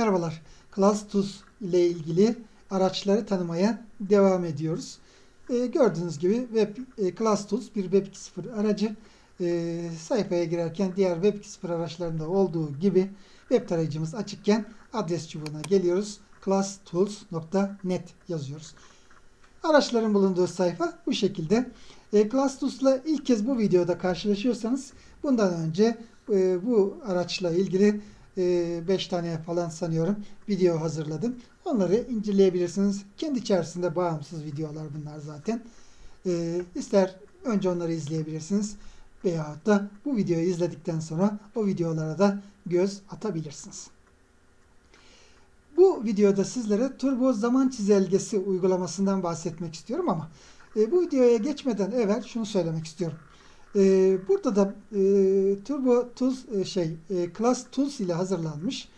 Merhabalar. ClassTools ile ilgili araçları tanımaya devam ediyoruz. Ee, gördüğünüz gibi Web e, ClassTools bir Web 2.0 aracı. Ee, sayfaya girerken diğer Web 2.0 araçlarında olduğu gibi web tarayıcımız açıkken adres çubuğuna geliyoruz. classtools.net yazıyoruz. Araçların bulunduğu sayfa bu şekilde. E, ClassTools ile ilk kez bu videoda karşılaşıyorsanız bundan önce e, bu araçla ilgili 5 tane falan sanıyorum video hazırladım. Onları inceleyebilirsiniz. Kendi içerisinde bağımsız videolar bunlar zaten. E, ister önce onları izleyebilirsiniz veyahut da bu videoyu izledikten sonra o videolara da göz atabilirsiniz. Bu videoda sizlere turbo zaman çizelgesi uygulamasından bahsetmek istiyorum ama e, bu videoya geçmeden evvel şunu söylemek istiyorum. E, burada da e, Turbo Tools e, şey e, Class Tools ile hazırlanmış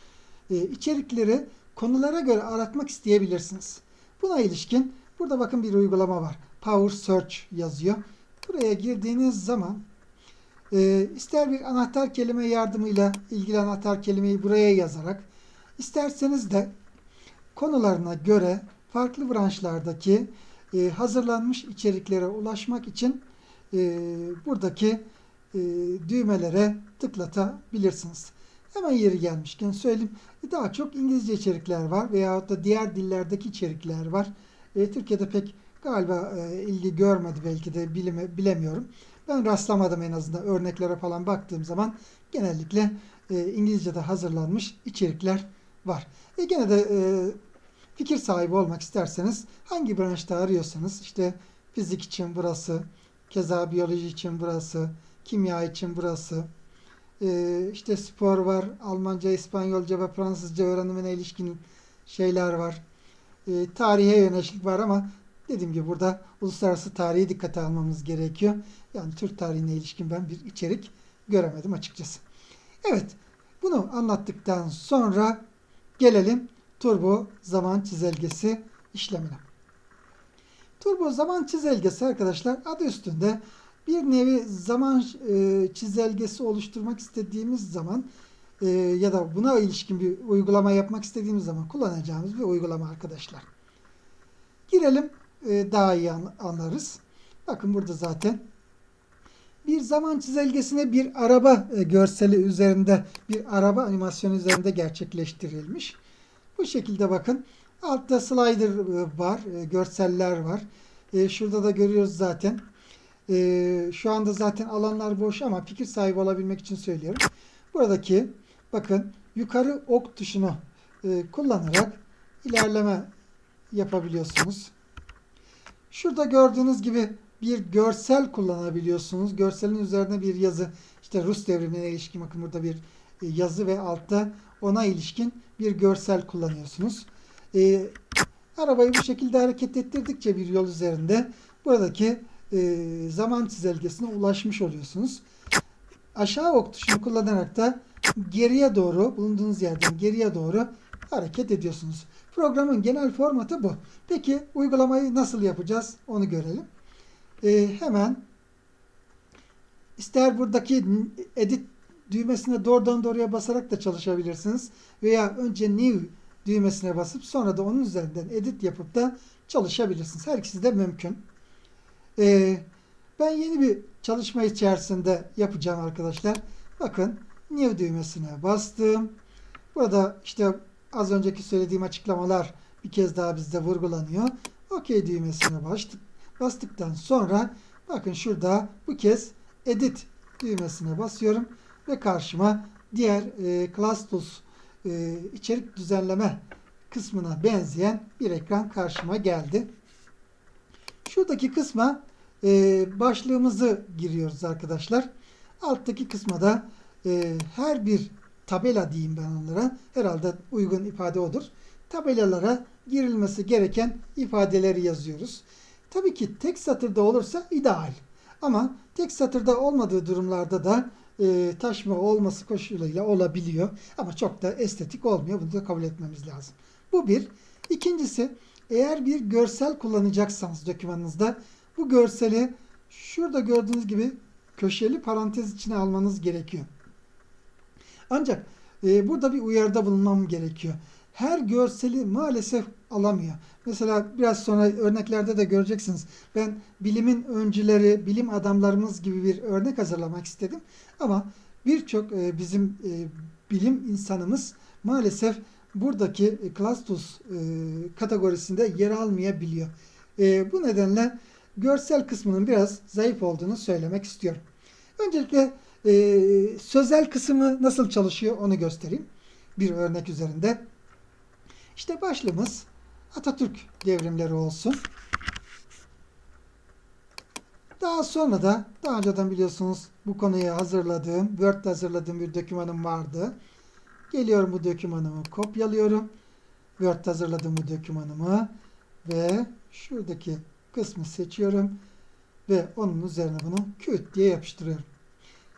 e, içerikleri konulara göre aratmak isteyebilirsiniz. Buna ilişkin burada bakın bir uygulama var. Power Search yazıyor. Buraya girdiğiniz zaman e, ister bir anahtar kelime yardımıyla ilgili anahtar kelimeyi buraya yazarak isterseniz de konularına göre farklı branşlardaki e, hazırlanmış içeriklere ulaşmak için e, buradaki e, düğmelere tıklatabilirsiniz. Hemen yeri gelmişken söyleyeyim. Daha çok İngilizce içerikler var veyahut da diğer dillerdeki içerikler var. E, Türkiye'de pek galiba e, ilgi görmedi belki de bilime, bilemiyorum. Ben rastlamadım en azından örneklere falan baktığım zaman genellikle e, İngilizce'de hazırlanmış içerikler var. E gene de e, fikir sahibi olmak isterseniz hangi branşta arıyorsanız işte fizik için burası, keza biyoloji için burası, kimya için burası, e, işte spor var, Almanca, İspanyolca ve Fransızca öğrenimine ilişkin şeyler var. E, tarihe yönelik var ama dediğim gibi burada uluslararası tarihi dikkate almamız gerekiyor. Yani Türk tarihine ilişkin ben bir içerik göremedim açıkçası. Evet, bunu anlattıktan sonra gelelim turbo zaman çizelgesi işlemine. Turbo zaman çizelgesi arkadaşlar adı üstünde bir nevi zaman e, çizelgesi oluşturmak istediğimiz zaman e, ya da buna ilişkin bir uygulama yapmak istediğimiz zaman kullanacağımız bir uygulama arkadaşlar. Girelim e, daha iyi anlarız. Bakın burada zaten bir zaman çizelgesine bir araba görseli üzerinde bir araba animasyonu üzerinde gerçekleştirilmiş. Bu şekilde bakın altta slider e, var, e, görseller var. Şurada da görüyoruz zaten. Şu anda zaten alanlar boş ama fikir sahibi olabilmek için söylüyorum. Buradaki bakın yukarı ok tuşunu kullanarak ilerleme yapabiliyorsunuz. Şurada gördüğünüz gibi bir görsel kullanabiliyorsunuz. Görselin üzerine bir yazı işte Rus devrimine ilişkin bakın burada bir e, yazı ve altta ona ilişkin bir görsel kullanıyorsunuz. E, arabayı bu şekilde hareket ettirdikçe bir yol üzerinde buradaki e, zaman çizelgesine ulaşmış oluyorsunuz. Aşağı ok tuşunu kullanarak da geriye doğru bulunduğunuz yerden geriye doğru hareket ediyorsunuz. Programın genel formatı bu. Peki uygulamayı nasıl yapacağız onu görelim e, hemen ister buradaki edit düğmesine doğrudan doğruya basarak da çalışabilirsiniz. Veya önce new düğmesine basıp sonra da onun üzerinden edit yapıp da çalışabilirsiniz. Her ikisi de mümkün. Ee, ben yeni bir çalışma içerisinde yapacağım arkadaşlar. Bakın new düğmesine bastım. Burada işte az önceki söylediğim açıklamalar bir kez daha bizde vurgulanıyor. OK düğmesine bastık. Bastıktan sonra bakın şurada bu kez edit düğmesine basıyorum ve karşıma diğer e, Class Tools e, içerik düzenleme kısmına benzeyen bir ekran karşıma geldi. Şuradaki kısma e, başlığımızı giriyoruz arkadaşlar. Alttaki kısma da e, her bir tabela diyeyim ben onlara. Herhalde uygun ifade odur. Tabelalara girilmesi gereken ifadeleri yazıyoruz. Tabii ki tek satırda olursa ideal. Ama tek satırda olmadığı durumlarda da e, taşma olması koşuluyla olabiliyor. Ama çok da estetik olmuyor. Bunu da kabul etmemiz lazım. Bu bir. İkincisi eğer bir görsel kullanacaksanız dokümanınızda bu görseli şurada gördüğünüz gibi köşeli parantez içine almanız gerekiyor. Ancak e, burada bir uyarıda bulunmam gerekiyor. Her görseli maalesef alamıyor. Mesela biraz sonra örneklerde de göreceksiniz. Ben bilimin öncüleri, bilim adamlarımız gibi bir örnek hazırlamak istedim. Ama birçok e, bizim e, bilim insanımız maalesef buradaki Klastus e, kategorisinde yer almayabiliyor. Bu nedenle görsel kısmının biraz zayıf olduğunu söylemek istiyorum. Öncelikle sözel kısmı nasıl çalışıyor onu göstereyim. Bir örnek üzerinde. İşte başlığımız Atatürk devrimleri olsun. Daha sonra da daha önceden biliyorsunuz bu konuyu hazırladığım, Word'de hazırladığım bir dokümanım vardı. Geliyorum bu dokümanımı kopyalıyorum. Word'de hazırladığım bu dokümanımı ve şuradaki kısmı seçiyorum ve onun üzerine bunu küt diye yapıştırıyorum.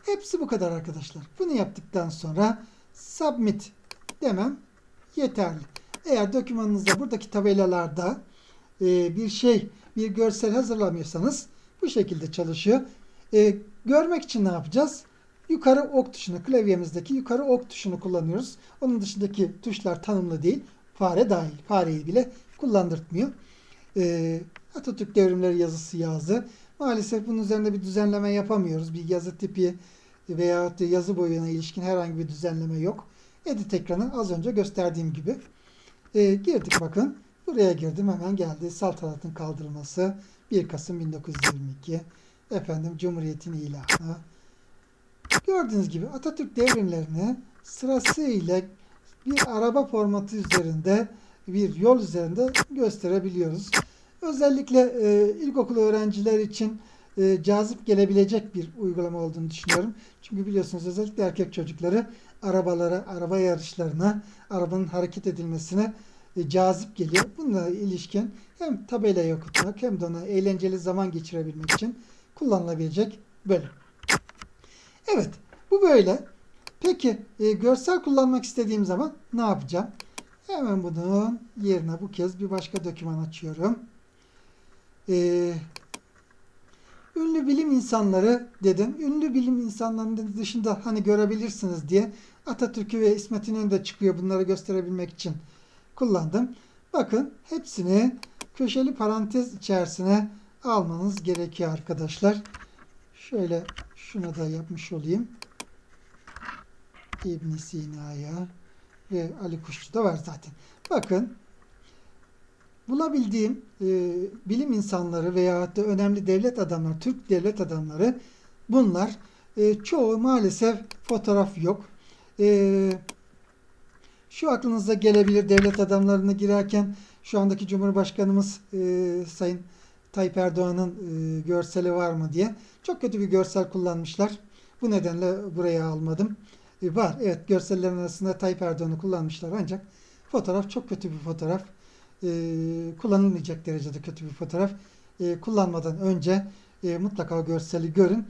Hepsi bu kadar arkadaşlar. Bunu yaptıktan sonra submit demem yeterli. Eğer dokümanınızda buradaki tabelalarda e, bir şey, bir görsel hazırlamıyorsanız bu şekilde çalışıyor. E, görmek için ne yapacağız? Yukarı ok tuşunu, klavyemizdeki yukarı ok tuşunu kullanıyoruz. Onun dışındaki tuşlar tanımlı değil. Fare dahil. Fareyi bile kullandırtmıyor. E, Atatürk devrimleri yazısı yazdı. Maalesef bunun üzerinde bir düzenleme yapamıyoruz. Bir yazı tipi veya yazı boyuna ilişkin herhangi bir düzenleme yok. Edit ekranı az önce gösterdiğim gibi. E, girdik bakın. Buraya girdim hemen geldi. Saltanatın kaldırılması 1 Kasım 1922. Efendim Cumhuriyet'in ilanı. Gördüğünüz gibi Atatürk devrimlerini sırasıyla bir araba formatı üzerinde bir yol üzerinde gösterebiliyoruz. Özellikle e, ilkokul öğrenciler için e, cazip gelebilecek bir uygulama olduğunu düşünüyorum. Çünkü biliyorsunuz özellikle erkek çocukları arabalara, araba yarışlarına, arabanın hareket edilmesine e, cazip geliyor. Bununla ilişkin hem tabelayı okutmak hem de ona eğlenceli zaman geçirebilmek için kullanılabilecek bölüm. Evet, bu böyle. Peki, e, görsel kullanmak istediğim zaman ne yapacağım? Hemen bunun yerine bu kez bir başka doküman açıyorum. Ee, ünlü bilim insanları dedim. Ünlü bilim insanlarının dışında hani görebilirsiniz diye Atatürk'ü ve İsmet İnönü de çıkıyor bunları gösterebilmek için kullandım. Bakın hepsini köşeli parantez içerisine almanız gerekiyor arkadaşlar. Şöyle şunu da yapmış olayım. İbn Sina'ya ve Ali Kuşçu da var zaten. Bakın bulabildiğim e, bilim insanları veya da önemli devlet adamları, Türk devlet adamları bunlar. E, çoğu maalesef fotoğraf yok. E, şu aklınıza gelebilir devlet adamlarını girerken şu andaki Cumhurbaşkanımız e, Sayın Tayyip Erdoğan'ın e, görseli var mı diye. Çok kötü bir görsel kullanmışlar. Bu nedenle buraya almadım. E, var evet görsellerin arasında Tayyip Erdoğan'ı kullanmışlar ancak fotoğraf çok kötü bir fotoğraf. E, kullanılmayacak derecede kötü bir fotoğraf. E, kullanmadan önce e, mutlaka o görseli görün.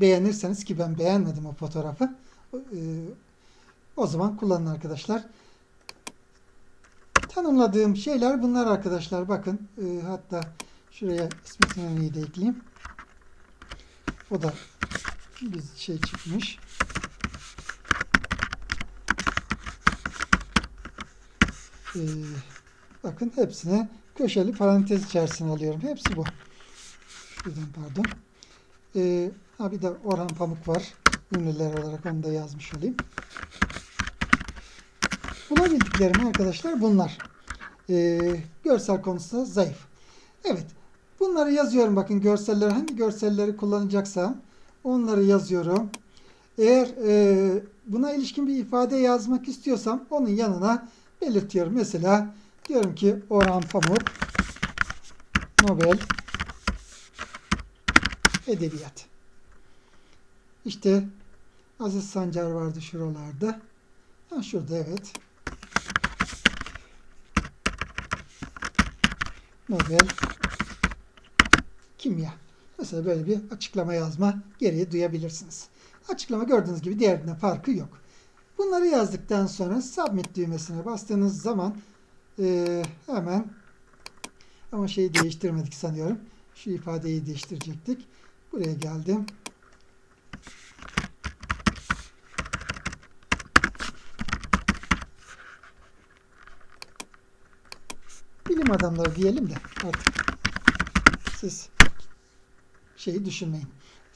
Beğenirseniz ki ben beğenmedim o fotoğrafı. E, o zaman kullanın arkadaşlar. Tanımladığım şeyler bunlar arkadaşlar. Bakın e, hatta şuraya İnönü'yü de ekleyeyim. O da bir şey çıkmış. Ee, bakın hepsine köşeli parantez içerisine alıyorum. Hepsi bu. Şuradan pardon. Ee, ha bir de Orhan Pamuk var. Ünlüler olarak onu da yazmış olayım. Bulabildiklerim arkadaşlar bunlar. Ee, görsel konusunda zayıf. Evet. Bunları yazıyorum. Bakın görseller hangi görselleri kullanacaksam onları yazıyorum. Eğer e, buna ilişkin bir ifade yazmak istiyorsam onun yanına belirtiyorum. Mesela diyorum ki Orhan Pamuk Nobel Edebiyat. İşte Aziz Sancar vardı şuralarda. Ha, şurada evet. Nobel Kimya. Mesela böyle bir açıklama yazma gereği duyabilirsiniz. Açıklama gördüğünüz gibi diğerinden farkı yok. Bunları yazdıktan sonra submit düğmesine bastığınız zaman ee, hemen ama şeyi değiştirmedik sanıyorum. Şu ifadeyi değiştirecektik. Buraya geldim. Bilim adamları diyelim de artık siz şeyi düşünmeyin.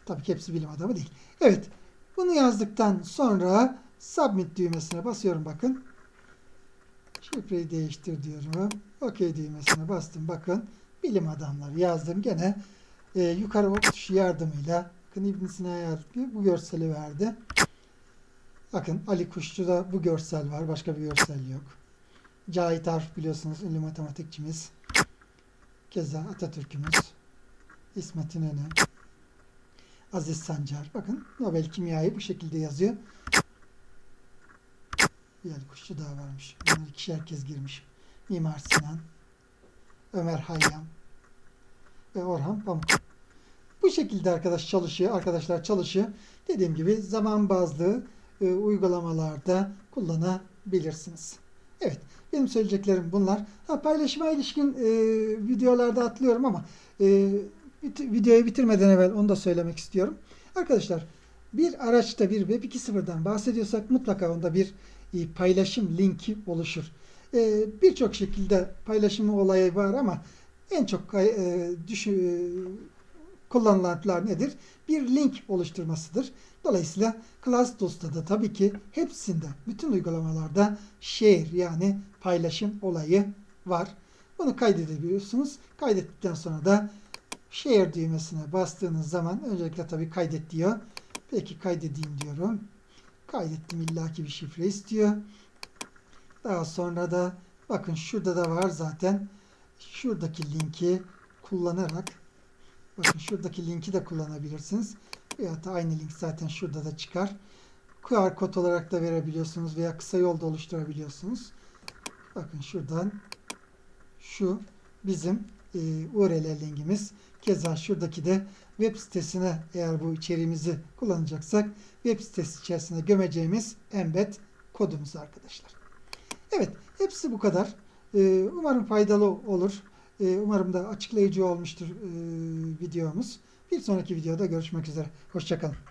Tabii ki hepsi bilim adamı değil. Evet. Bunu yazdıktan sonra submit düğmesine basıyorum bakın. Şifreyi değiştir diyorum. OK düğmesine bastım. Bakın bilim adamları yazdım. Gene e, yukarı ok yardımıyla bakın İbn Sina yazdı. Bu görseli verdi. Bakın Ali Kuşçu'da bu görsel var. Başka bir görsel yok. Cahit Arf biliyorsunuz ünlü matematikçimiz. Keza Atatürk'ümüz. İsmet İnönü. Aziz Sancar. Bakın Nobel Kimyayı bu şekilde yazıyor. Ali Kuşçu daha varmış. Bunlar ikişer kez girmiş. Mimar Sinan. Ömer Hayyam. Ve Orhan Pamuk. Bu şekilde arkadaş çalışıyor. Arkadaşlar çalışıyor. Dediğim gibi zaman bazlı e, uygulamalarda kullanabilirsiniz. Evet. Benim söyleyeceklerim bunlar. Ha, paylaşıma ilişkin e, videolarda atlıyorum ama e, bit- videoyu bitirmeden evvel onu da söylemek istiyorum. Arkadaşlar bir araçta bir Web 2.0'dan bahsediyorsak mutlaka onda bir paylaşım linki oluşur. E, Birçok şekilde paylaşımı olayı var ama en çok e, e, kullanılanlar nedir? Bir link oluşturmasıdır. Dolayısıyla ClassDOS'ta da tabii ki hepsinde, bütün uygulamalarda share yani paylaşım olayı var. Bunu kaydedebiliyorsunuz. Kaydettikten sonra da share düğmesine bastığınız zaman öncelikle tabii kaydet diyor. Peki kaydedeyim diyorum. Kaydettim illaki bir şifre istiyor. Daha sonra da bakın şurada da var zaten. Şuradaki linki kullanarak bakın şuradaki linki de kullanabilirsiniz. Veyahut da aynı link zaten şurada da çıkar. QR kod olarak da verebiliyorsunuz veya kısa yolda oluşturabiliyorsunuz. Bakın şuradan şu bizim e, URL linkimiz. Keza şuradaki de web sitesine eğer bu içeriğimizi kullanacaksak web sitesi içerisine gömeceğimiz embed kodumuz arkadaşlar. Evet, hepsi bu kadar. Ee, umarım faydalı olur. Ee, umarım da açıklayıcı olmuştur videomuz. Bir sonraki videoda görüşmek üzere. Hoşçakalın.